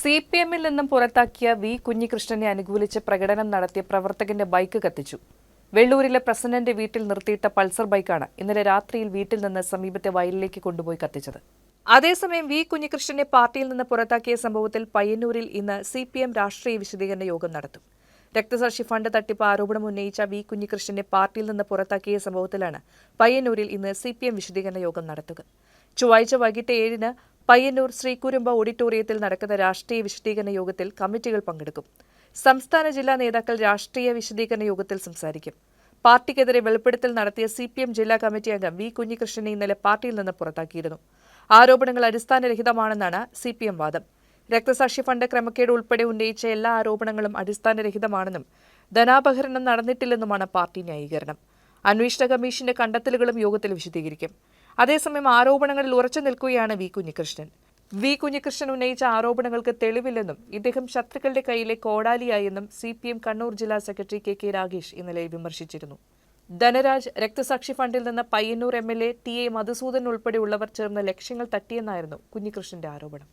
C P എമ്മിൽ നിന്നും പുറത്താക്കിയ വി കുഞ്ഞികൃഷ്ണനെ അനുകൂലിച്ച് പ്രകടനം നടത്തിയ പ്രവർത്തകന്റെ ബൈക്ക് കത്തിച്ചു. വെള്ളൂരിലെ പ്രസിഡന്റ് വീട്ടിൽ നിർത്തിയിട്ട പൾസർ ബൈക്കാണ് ഇന്നലെ രാത്രിയിൽ വീട്ടിൽ നിന്ന് സമീപത്തെ വയലിലേക്ക് കൊണ്ടുപോയി കത്തിച്ചത്. അതേസമയം വി കുഞ്ഞികൃഷ്ണനെ പാർട്ടിയിൽ നിന്ന് പുറത്താക്കിയ സംഭവത്തിൽ പയ്യന്നൂരിൽ ഇന്ന് സി പി എം രാഷ്ട്രീയ വിശദീകരണ യോഗം നടത്തും. രക്തസാക്ഷി ഫണ്ട് തട്ടിപ്പ് ആരോപണം ഉന്നയിച്ച വി കുഞ്ഞികൃഷ്ണനെ പാർട്ടിയിൽ നിന്ന് പുറത്താക്കിയ സംഭവത്തിലാണ് പയ്യന്നൂരിൽ ഇന്ന് സി പി എം വിശദീകരണ യോഗം നടത്തുക. ചൊവ്വാഴ്ച വൈകിട്ട് ഏഴിന് പയ്യന്നൂർ ശ്രീകുരുമ്പ ഓഡിറ്റോറിയത്തിൽ നടക്കുന്ന രാഷ്ട്രീയ വിശദീകരണ യോഗത്തിൽ കമ്മിറ്റികൾ പങ്കെടുക്കും. സംസ്ഥാന ജില്ലാ നേതാക്കൾ രാഷ്ട്രീയ വിശദീകരണ യോഗത്തിൽ സംസാരിക്കും. പാർട്ടിക്കെതിരെ വെളിപ്പെടുത്തൽ നടത്തിയ സി പി എം ജില്ലാ കമ്മിറ്റി അംഗം വി കുഞ്ഞികൃഷ്ണനെ ഇന്നലെ പാർട്ടിയിൽ നിന്ന് പുറത്താക്കിയിരുന്നു. ആരോപണങ്ങൾ അടിസ്ഥാനരഹിതമാണെന്നാണ് സി പി എം വാദം. രക്തസാക്ഷി ഫണ്ട് ക്രമക്കേട് ഉൾപ്പെടെ ഉന്നയിച്ച എല്ലാ ആരോപണങ്ങളും അടിസ്ഥാനരഹിതമാണെന്നും ധനാപഹരണം നടന്നിട്ടില്ലെന്നുമാണ് പാർട്ടി ന്യായീകരണം. അന്വേഷണ കമ്മീഷന്റെ കണ്ടെത്തലുകളും യോഗത്തിൽ വിശദീകരിക്കും. അതേസമയം ആരോപണങ്ങളിൽ ഉറച്ചു നിൽക്കുകയാണ് വി കുഞ്ഞികൃഷ്ണൻ. വി കുഞ്ഞികൃഷ്ണൻ ഉന്നയിച്ച ആരോപണങ്ങൾക്ക് തെളിവില്ലെന്നും ഇദ്ദേഹം ശത്രുക്കളുടെ കയ്യിലെ കോടാലിയായെന്നും സി പി എം കണ്ണൂർ ജില്ലാ സെക്രട്ടറി കെ കെ രാഗേഷ് ഇന്നലെ വിമർശിച്ചിരുന്നു. ധനരാജ് രക്തസാക്ഷി ഫണ്ടിൽ നിന്ന് Payyannur M L A T A Madhusudan ഉൾപ്പെടെയുള്ളവർ ചേർന്ന ലക്ഷ്യങ്ങൾ തട്ടിയെന്നായിരുന്നു കുഞ്ഞികൃഷ്ണന്റെ ആരോപണം.